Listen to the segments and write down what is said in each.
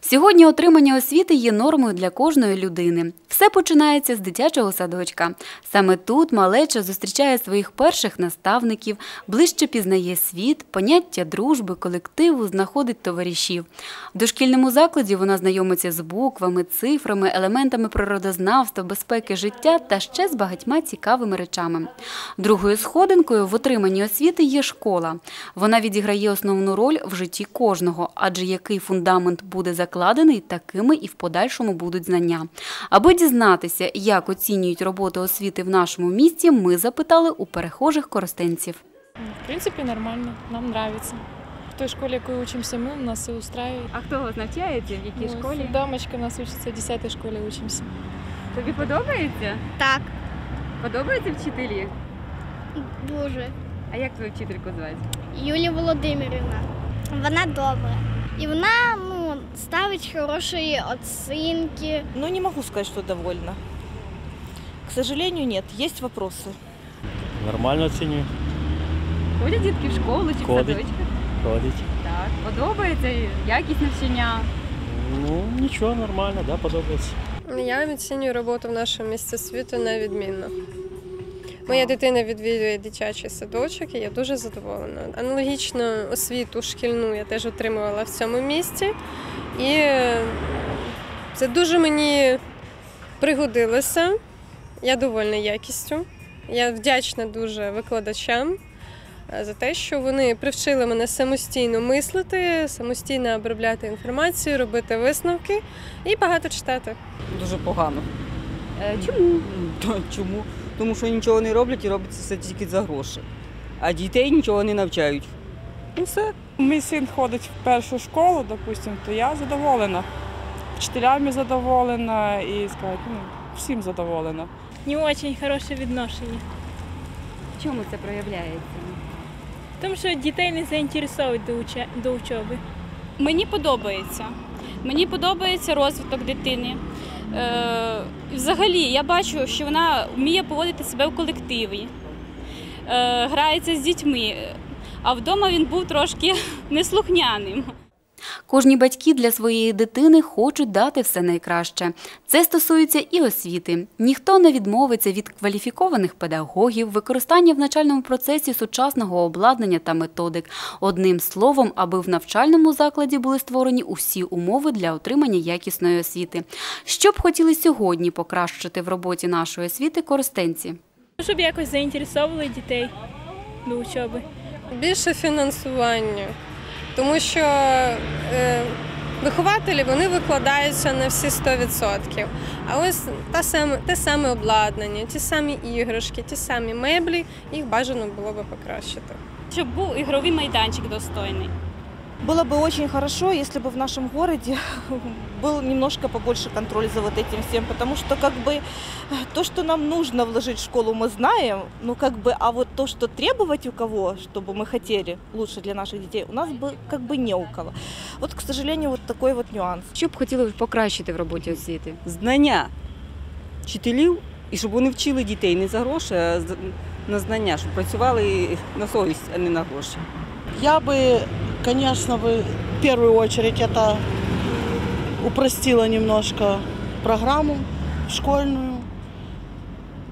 Сьогодні отримання освіти є нормою для кожної людини. Все починається з дитячого садочка. Саме тут малеча зустрічає своїх перших наставників, ближче пізнає світ, поняття дружби, колективу, знаходить товаришів. В дошкільному закладі вона знайомиться з буквами, цифрами, елементами природознавства, безпеки життя та ще з багатьма цікавими речами. Другою сходинкою в отриманні освіти є школа. Вона відіграє основну роль в житті кожного, адже який фундамент буде закладений, такими і в подальшому будуть знання. Аби дізнатися, як оцінюють роботу освіти в нашому місті, ми запитали у перехожих коростенців. В принципе, нормально, нам нравится. В той школе, в якой учимся мы, нас все устраивает. А хто вас навчає? В якій Ну, школі? Дамочка у нас учится в 10 школе учимся. Тобі подобається? Так, Подобаються вчителі? дуже. А як твою вчительку звати? Юлія Володимирівна. Вона добра. І вона ставить хороші оцінки. Ну, не могу сказать, что довольна. К сожалению, нет. Есть вопросы. Нормально оцінюю. Ходять дітки в школу чи в Ходять. садочок? Ходить. Так. Подобається якість навчання? Ну, нічого, нормально, да, подобається. Я оцінюю роботу в нашому місці світу на відмінно. Моя дитина відвідує дитячий садочок, і я дуже задоволена. Аналогічно освіту шкільну я теж отримувала в цьому місті. І е, це дуже мені пригодилося. Я довольна якістю. Я вдячна дуже викладачам е, за те, що вони привчили мене самостійно мислити, самостійно обробляти інформацію, робити висновки і багато читати. Дуже погано. Е, Чому? Чому? Тому що нічого не роблять і робиться все тільки за гроші. А дітей нічого не навчають. Ну все. Мій син ходить в першу школу, допустимо, то я задоволена. Вчителями задоволена і сказати, ну, всім задоволена. Не очень хороше відношення. В чому це проявляється? Тому що дітей не заінтересовують до, уча... до учоби. Мені подобається. Мені подобається розвиток дитини. Е, взагалі, я бачу, що вона вміє поводити себе в колективі, е, грається з дітьми. А вдома він був трошки неслухняним. Кожні батьки для своєї дитини хочуть дати все найкраще. Це стосується і освіти. Ніхто не відмовиться від кваліфікованих педагогів, використання в навчальному процесі сучасного обладнання та методик. Одним словом, аби в навчальному закладі були створені усі умови для отримання якісної освіти. Що б хотіли сьогодні покращити в роботі нашої освіти користенці? Щоб якось заінтересовували дітей до учоби. Більше фінансування, тому що е, вихователі вони викладаються на всі 100%. А ось та саме, те саме обладнання, ті самі іграшки, ті самі меблі, їх бажано було би покращити. Щоб був ігровий майданчик достойний. Было бы очень хорошо, если бы в нашем городе был немножко побольше контроль за вот этим всем, потому что как бы то, что нам нужно вложить в школу, мы знаем, ну как бы, а вот то, что требовать у кого, чтобы мы хотели лучше для наших детей, у нас бы как бы не у кого. Вот, к сожалению, вот такой вот нюанс. Що б хотіли ви покращити в роботі освіти? Знання вчителів і щоб вони вчили дітей не за гроші, а з- на знання, щоб працювали на совість, а не на гроші. Я бы, конечно, бы в первую очередь это упростила немножко программу школьную.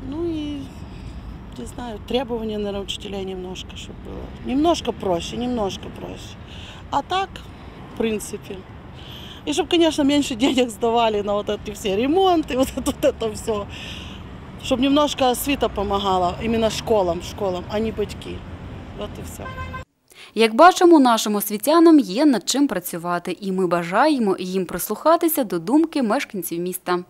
Ну и, не знаю, требования, наверное, учителей немножко, чтобы было. Немножко проще, немножко проще. А так, в принципе. И чтобы, конечно, меньше денег сдавали на вот эти все ремонты, вот это, вот это все. Чтобы немножко свита помогала именно школам, школам, а не батьки. Вот и все. Як бачимо, нашим освітянам є над чим працювати, і ми бажаємо їм прислухатися до думки мешканців міста.